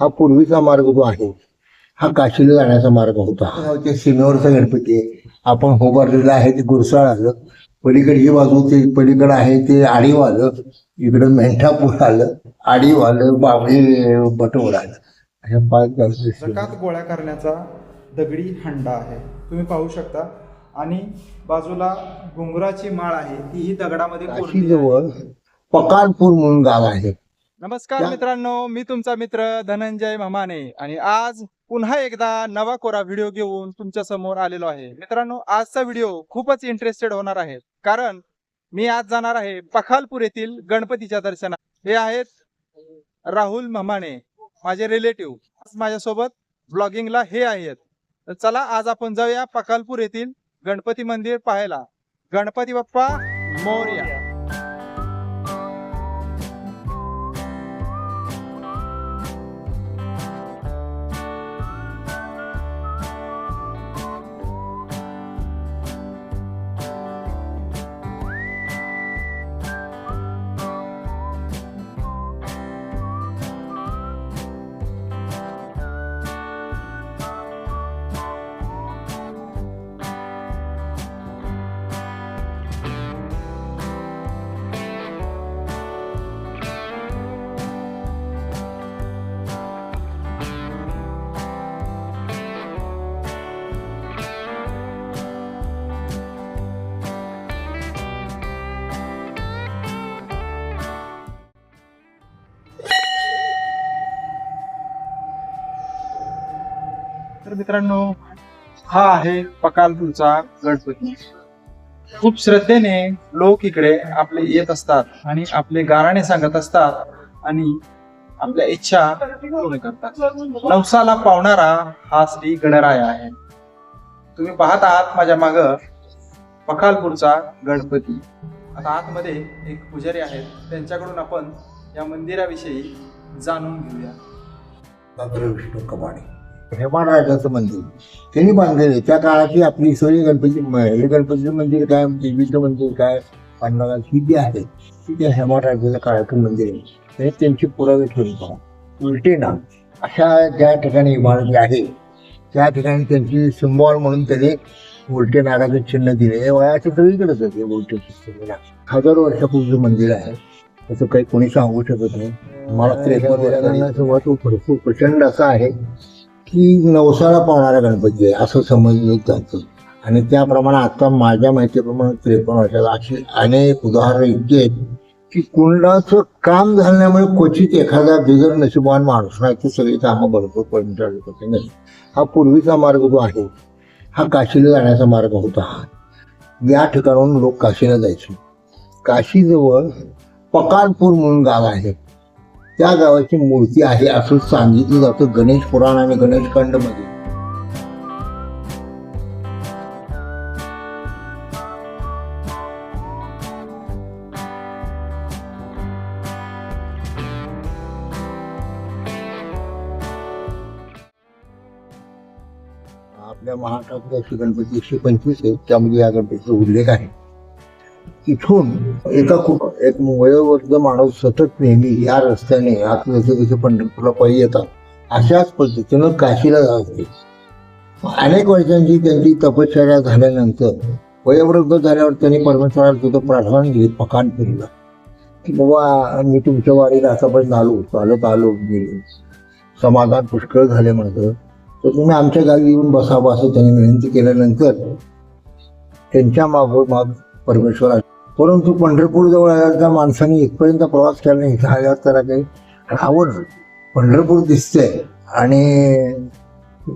हा पूर्वीचा मार्ग जो आहे हा काशीला जाण्याचा मार्ग होता. गावच्या सीमेवरचा गणपती आहे. आपण होबारलेला आहे ते गुरसाळ आलं. पलीकडे ही बाजू ते पलीकडे आहे ते आडीव आलं. इकडं मेंढापूर आलं आडीव आलं बावळी बटोर आलं. अशा पाच. जकात गोळ्या करण्याचा दगडी हंडा आहे. तुम्ही पाहू शकता. आणि बाजूला घुंगराची माळ आहे. तीही दगडामध्ये कोरली आहे. काशीजवळ पकानपूर म्हणून गाव आहे. नमस्कार मित्रांनो मी तुमचा मित्र धनंजय मामाने आणि आज पुन्हा एकदा नवा कोरा व्हिडिओ घेऊन तुमच्यासमोर आलेलो आहे. मित्रांनो आजचा व्हिडिओ खूपच इंटरेस्टेड होणार आहे कारण मी आज जाणार आहे पखालपूर येथील गणपतीच्या दर्शनात. हे आहेत राहुल ममाने माझे रिलेटिव्ह माझ्यासोबत ब्लॉगिंगला हे आहेत. तर चला आज आपण जाऊया पखालपूर येथील गणपती मंदिर पाहायला. गणपती बाप्पा मोर्या. मित्रांनो हा आहे पकालपूरचा गणपती. खूप श्रद्धेने लोक इकडे आपले येत असतात आणि आपले गाराणे सांगत असतात आणि आपल्या इच्छा पूर्ण करतात. नवसाला पावणारा हा श्री गणराय आहे. तुम्ही पाहत आहात माझ्या माग पखालपूरचा गणपती. आता आतमध्ये एक पुजारी आहेत. त्यांच्याकडून आपण या मंदिराविषयी जाणून घेऊया. विष्णू कमाणी. हेमाराजाचं मंदिर. त्यांनी बांधलेले त्या काळाची आपली ईश्वरी गणपती हे गणपतीचं मंदिर काय देवीचं मंदिर काय पांडवाला ही जी आहे ती त्या हेमाराजाच्या काळाचं मंदिर आहे. त्यांची पुरावे ठेवून पहा उलटे ना अशा ज्या ठिकाणी इमारती आहे त्या ठिकाणी त्यांची सिम्बॉल म्हणून त्यांनी उलटे नागाचं चिन्ह दिले. हे वयाचे सगळीकडेच आहे उलटे हजारो वर्षापूर्वीचं मंदिर आहे त्याचं काही कोणी सांगू शकत नाही. मला भरपूर प्रचंड असं आहे. की नवसाळा पावणारा गणपती आहे असं समजलं जातं. आणि त्याप्रमाणे आता माझ्या माहितीप्रमाणे त्रेपन्न वर्षाला अशी अनेक उदाहरणं इतकी आहेत की कुंडाचं काम झाल्यामुळे क्वचित एखादा बिगर नशिबान माणूस नाही ती सगळी कामं बरोबर पर्यंत नाही. हा पूर्वीचा मार्ग जो आहे हा काशीला जाण्याचा मार्ग होता. या ठिकाणाहून लोक काशीला जायचे. काशीजवळ पकानपूर म्हणून गाव आहे. त्या गावाची मूर्ती आहे असं सांगितलं जातं गणेश पुराण आणि गणेशमध्ये आपल्या महाराष्ट्रातले असे गणपती एकशे पंचवीस आहेत त्यामध्ये या गणपतीचा उल्लेख आहे. इथून एका एक वयोवृद्ध माणूस सतत नेहमी या रस्त्याने आत जसे जसे पंढरपूरला पायी येतात. अशाच पद्धतीनं काशीला जात होते अनेक वर्षांची त्यांची तपश्चर्या झाल्यानंतर वयोवृद्ध झाल्यावर त्यांनी परमेश्वराला तिथं प्रार्थना केली फिरला की बाबा मी तुमच्या वाडीला आतापर्यंत आलो चालत आलो गेलो समाधान पुष्कळ झाले म्हणतं. तर तुम्ही आमच्या गावी येऊन बसावं असं त्यांनी विनंती केल्यानंतर त्यांच्या मागोमाग परमेश्वर परंतु पंढरपूरजवळ आल्यावर त्या माणसाने इथपर्यंत प्रवास केला नाही. इथं आल्यावर त्याला काही रावण पंढरपूर दिसतंय. आणि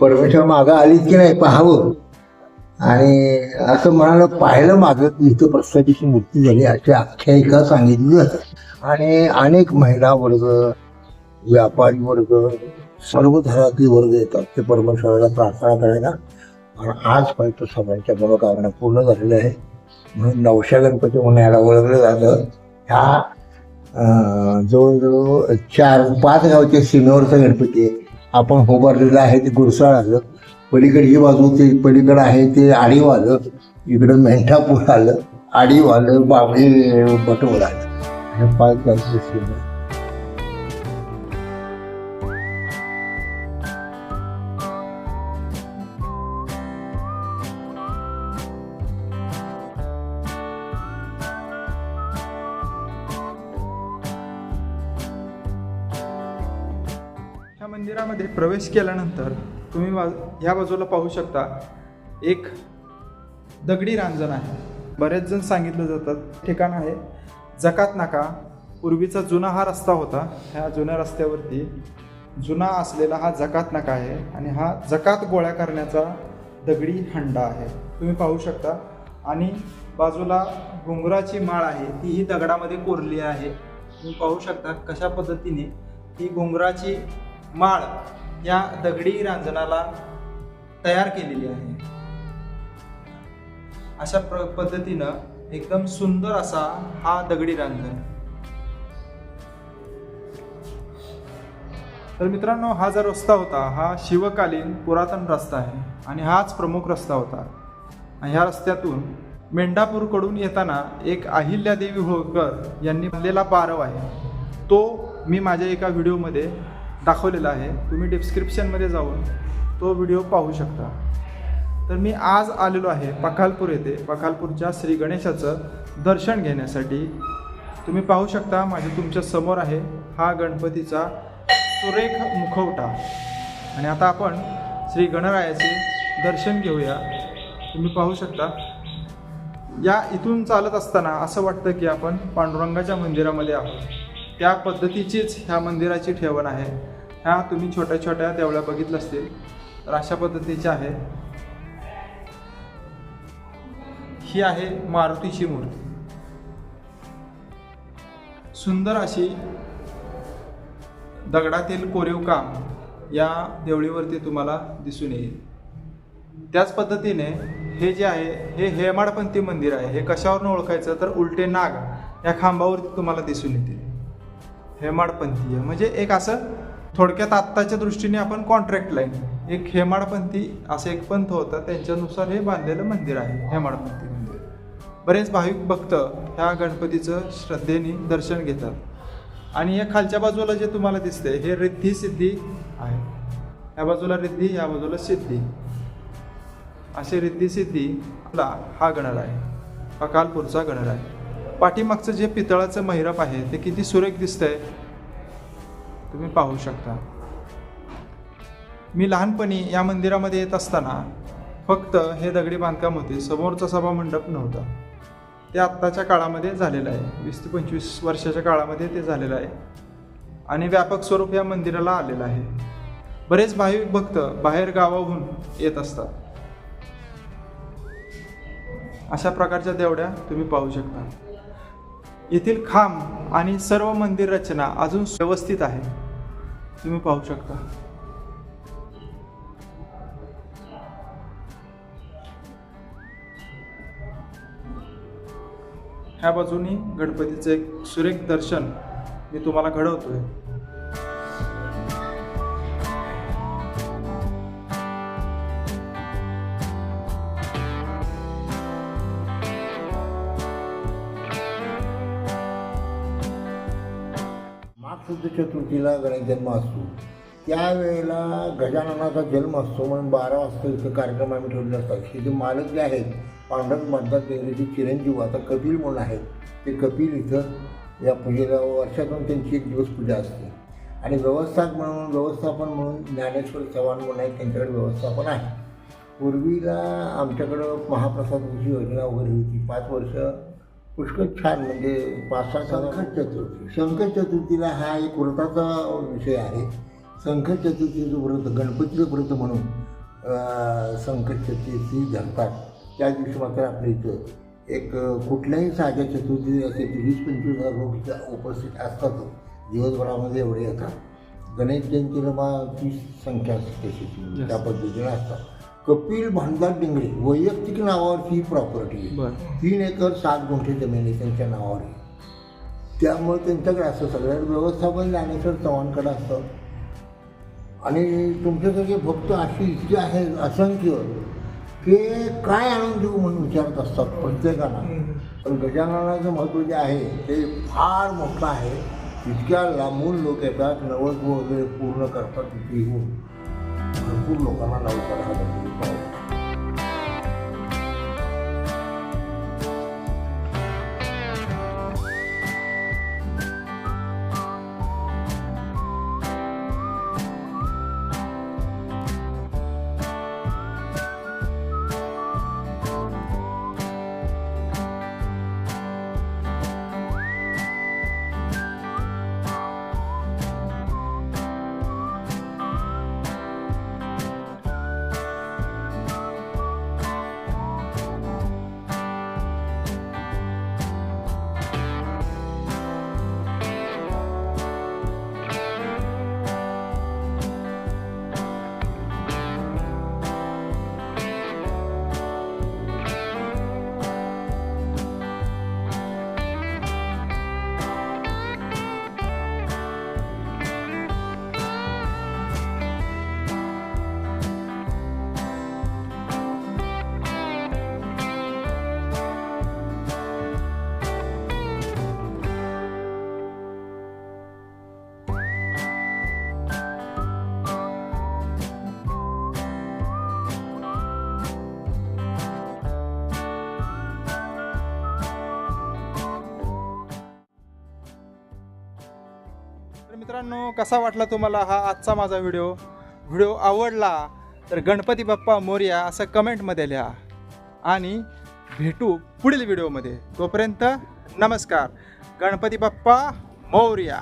परमेश्वर मागं आलीत की नाही पाहावं. आणि असं म्हणाला पाहिलं मागं की इथं प्रसादीची मूर्ती झाली. अशी आख्यायिका सांगितली जाते आणि अनेक महिला वर्ग व्यापारी वर्ग सर्व धरातले वर्ग येतात. ते परमेश्वराला प्रार्थना करायला. आणि आजपर्यंत सगळ्यांच्या मनोकामना पूर्ण झालेल्या आहे म्हणून नवशा गणपती म्हणून याला ओळखलं जातं. ह्या जवळजवळ चार पाच गावचे सीमेवरचा गणपती आहे. आपण होबारलेलं आहे ते गुरसाळ आलं पलीकडे ही बाजू ते पलीकडं आहे ते आडीव आलं इकडं मेंढापूर आलं आडीव आलं बावळी बटोर आलं पाच गावचे सीमेवर मंदिरामध्ये प्रवेश केल्यानंतर तुम्ही बा ह्या बाजूला पाहू शकता एक दगडी रांजण आहे. बरेच जण सांगितलं जातात ठिकाण आहे. जकात नाका पूर्वीचा जुना हा रस्ता होता. ह्या जुन्या रस्त्यावरती जुना असलेला हा जकात नाका आहे आणि हा जकात गोळ्या करण्याचा दगडी हंडा आहे. तुम्ही पाहू शकता. आणि बाजूला घुंगराची माळ आहे. तीही दगडामध्ये कोरली आहे. तुम्ही पाहू शकता कशा पद्धतीने ही घुंगराची माळ या दगडी रांजणाला तयार केलेली आहे. अशा प्र पद्धतीनं एकदम सुंदर असा हा दगडी रांजण. तर मित्रांनो हा जो रस्ता होता हा शिवकालीन पुरातन रस्ता आहे आणि हाच प्रमुख रस्ता होता. आणि ह्या रस्त्यातून मेंढापूरकडून येताना एक अहिल्यादेवी होळकर यांनी बांधलेला पारव आहे. तो मी माझ्या एका व्हिडिओमध्ये दाखवलेला आहे. तुम्ही डिस्क्रिप्शनमध्ये जाऊन तो व्हिडिओ पाहू शकता. तर मी आज आलेलो आहे पखालपूर येथे. पखालपूरच्या श्री गणेशाचं दर्शन घेण्यासाठी. तुम्ही पाहू शकता माझ्या तुमच्यासमोर आहे हा गणपतीचा सुरेख मुखवटा. आणि आता आपण श्री गणरायाचे दर्शन घेऊया. तुम्ही पाहू शकता. या इथून चालत असताना असं वाटतं की आपण पांडुरंगाच्या मंदिरामध्ये आहोत. त्या पद्धतीचीच ह्या मंदिराची ठेवण आहे. ह्या तुम्ही छोट्या छोट्या देवळ्या बघितल्या असतील तर अशा पद्धतीच्या आहे ही आहे मारुतीची मूर्ती. सुंदर अशी दगडातील कोरीव काम या देवळीवरती तुम्हाला दिसून येईल. त्याच पद्धतीने हे जे आहे हे हेमाडपंथी मंदिर आहे हे कशावरून ओळखायचं? तर उलटे नाग या खांबावरती तुम्हाला दिसून येतील. हेमाडपंथीय म्हणजे एक असं थोडक्यात आत्ताच्या दृष्टीने आपण कॉन्ट्रॅक्ट लाईन एक हेमाडपंथी असं एक पंथ होता त्यांच्यानुसार हे बांधलेलं मंदिर आहे हेमाडपंथी मंदिर. बरेच भाविक भक्त ह्या गणपतीचं श्रद्धेने दर्शन घेतात. आणि या खालच्या बाजूला जे तुम्हाला दिसते हे रिद्धी सिद्धी आहे. ह्या बाजूला रिद्धी ह्या बाजूला सिद्धी. असे रिद्धी सिद्धी आपला हा गणर आहे. अकालपूरचा गणर आहे. पाठीमागचं जे पितळाचं महिरप आहे ते किती सुरेख दिसतंय तुम्ही पाहू शकता. मी लहानपणी या मंदिरामध्ये येत असताना फक्त हे दगडी बांधकाम होते समोरचा सभा मंडप नव्हता. ते आत्ताच्या काळामध्ये झालेलं आहे वीस ते पंचवीस वर्षाच्या काळामध्ये ते झालेलं आहे. आणि व्यापक स्वरूप या मंदिराला आलेलं आहे. बरेच भाविक भक्त बाहेर गावाहून येत असतात. अशा प्रकारच्या देवड्या तुम्ही पाहू शकता. येथील खांब आणि सर्व मंदिर रचना अजून व्यवस्थित आहे. तुम्ही पाहू शकता. ह्या बाजूनी गणपतीचं एक सुरेख दर्शन मी तुम्हाला घडवतोय. चतुर्थीला गणेश जन्म असतो. त्यावेळेला गजाननाचा जन्म असतो म्हणून बारा वाजता इथं कार्यक्रम आम्ही ठेवले असतात हे जे मालक जे आहेत पांडव म्हणतात ते चिरंजीव आता कपिल म्हणून आहेत ते कपिल इथं या पूजेला वर्षातून त्यांची एक दिवस पूजा असते. आणि व्यवस्थाप म्हणून व्यवस्थापन म्हणून ज्ञानेश्वर चव्हाण म्हणून आहेत त्यांच्याकडे व्यवस्थापन आहे. पूर्वीला आमच्याकडं महाप्रसाद योजना वगैरे होती. पाच वर्ष पुष्कळ छान म्हणजे पाच सहा संकट चतुर्थी. संकट चतुर्थीला हा एक व्रताचा विषय आहे. संकट चतुर्थीचं व्रत गणपतीचं व्रत म्हणून संकट चतुर्थी धरतात त्या दिवशी मात्र आपल्या इथं एक कुठल्याही साध्या चतुर्थी असे वीस पंचवीस हजार लोक इथं उपस्थित असतात. दिवसभरामध्ये एवढे येतात. गणेश जयंतीला मग तीस संख्या असते तशी त्या पद्धतीने असतात. कपिल भांडार डिंगरे वैयक्तिक नावावरची ही प्रॉपर्टी आहे. तीन एकर सात गुंठे जमीन आहे त्यांच्या नावावर आहे. त्यामुळे त्यांच्याकडे असं सगळ्या व्यवस्थापन ज्ञानेश्वर चव्हाणकडे असतं. आणि तुमच्यासारखे भक्त अशी इतकी आहे असंख्य की काय आणून देऊ म्हणून विचारत असतात प्रत्येकाला पण गजाननाचं महत्त्व जे आहे ते फार मोठं आहे. इतक्या लांबून लोक येतात नवस वगैरे पूर्ण करतात तिथे येऊन भरपूर लोकांना लवकर हा मित्रांनो कसा वाटला तुम्हाला हा आजचा माझा व्हिडिओ? व्हिडिओ आवडला तर गणपती बाप्पा मोर्या असं कमेंटमध्ये लिहा. आणि भेटू पुढील व्हिडिओमध्ये. तोपर्यंत नमस्कार. गणपती बाप्पा मौर्या.